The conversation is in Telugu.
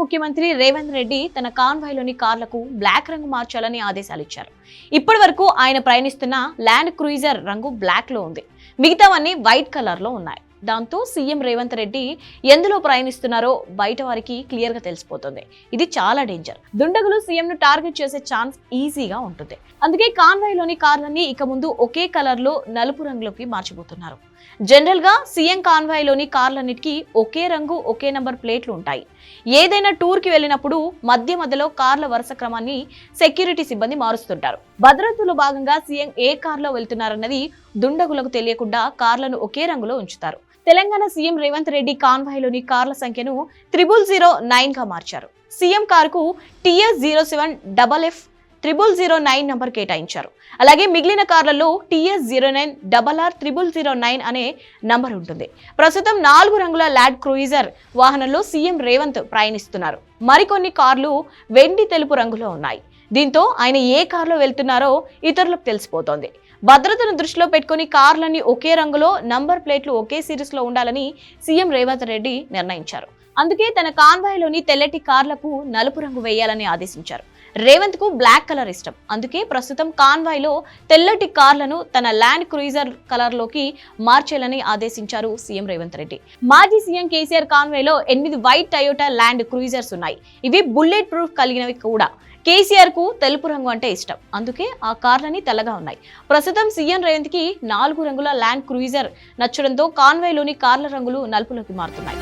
ముఖ్యమంత్రి రేవంత్ రెడ్డి తన కాన్వాయ్లోని కార్లకు బ్లాక్ రంగు మార్చాలని ఆదేశాలు ఇచ్చారు ఇప్పటి వరకు ఆయన ప్రయాణిస్తున్న ల్యాండ్ క్రూయిజర్ రంగు బ్లాక్లో ఉంది. మిగతావన్నీ వైట్ కలర్లో ఉన్నాయి. దాంతో సీఎం రేవంత్ రెడ్డి ఎందులో ప్రయాణిస్తున్నారో బయట వారికి క్లియర్గా తెలిసిపోతుంది. ఇది చాలా డేంజర్. దుండగులు సీఎం ను టార్గెట్ చేసే ఛాన్స్ ఈజీగా ఉంటుంది. అందుకే కాన్వాయ్లోని కార్లన్నీ ఇక ముందు ఒకే కలర్లో నలుపు రంగులోకి మార్చిపోతున్నారు జనరల్గా సీఎం కాన్వాయ్లోని కార్లన్నిటికీ ఒకే రంగు ఒకే నంబర్ ప్లేట్లు ఉంటాయి. ఏదైనా టూర్కి వెళ్ళినప్పుడు మధ్య మధ్యలో కార్ల వరుస క్రమాన్ని సెక్యూరిటీ సిబ్బంది మారుస్తుంటారు. భద్రతలో భాగంగా సీఎం ఏ కార్లో వెళ్తున్నారన్నది దుండగులకు తెలియకుండా కార్లను ఒకే రంగులో ఉంచుతారు. తెలంగాణ సీఎం రేవంత్ రెడ్డి కాన్వాయ్లోని కార్ల సంఖ్యను త్రిబుల్ జీరో నైన్గా మార్చారు. సీఎం కారుకు TS zero seven double F triple zero nine number కేటాయించారు. అలాగే మిగిలిన కార్లలో TS zero nine double R triple zero nine అనే నంబర్ ఉంటుంది. ప్రస్తుతం నాలుగు రంగుల ల్యాడ్ క్రూయిజర్ వాహనంలో సీఎం రేవంత్ ప్రయాణిస్తున్నారు. మరికొన్ని కార్లు వెండి తెలుపు రంగులో ఉన్నాయి. దీంతో ఆయన ఏ కారులో వెళ్తున్నారో ఇతరులకు తెలిసిపోతోంది. భద్రతను దృష్టిలో పెట్టుకుని కార్లన్నీ ఒకే రంగులో నంబర్ ప్లేట్లు ఒకే సిరీస్లో ఉండాలని సీఎం రేవంత్ రెడ్డి నిర్ణయించారు. అందుకే తన కాన్వాయ్లోని తెల్లటి కార్లకు నలుపు రంగు వేయాలని ఆదేశించారు. రేవంత్కు బ్లాక్ కలర్ ఇష్టం. అందుకే ప్రస్తుతం కాన్వాయ్లో తెల్లటి కార్లను తన ల్యాండ్ క్రూయిజర్ కలర్లోకి మార్చేయాలని ఆదేశించారు సీఎం రేవంత్ రెడ్డి. మాజీ సీఎం కేసీఆర్ కాన్వాయ్లో ఎనిమిది వైట్ టయోటా ల్యాండ్ క్రూయిజర్స్ ఉన్నాయి. ఇవి బుల్లెట్ ప్రూఫ్ కలిగినవి కూడా. కేసీఆర్కు తెలుపు రంగు అంటే ఇష్టం. అందుకే ఆ కార్లని తెల్లగా ఉన్నాయి. ప్రస్తుతం సీఎం రేవంత్కి నాలుగు రంగుల ల్యాండ్ క్రూయిజర్ నచ్చడంతో కాన్వాయ్లోని కార్ల రంగులు నలుపులోకి మారుతున్నాయి.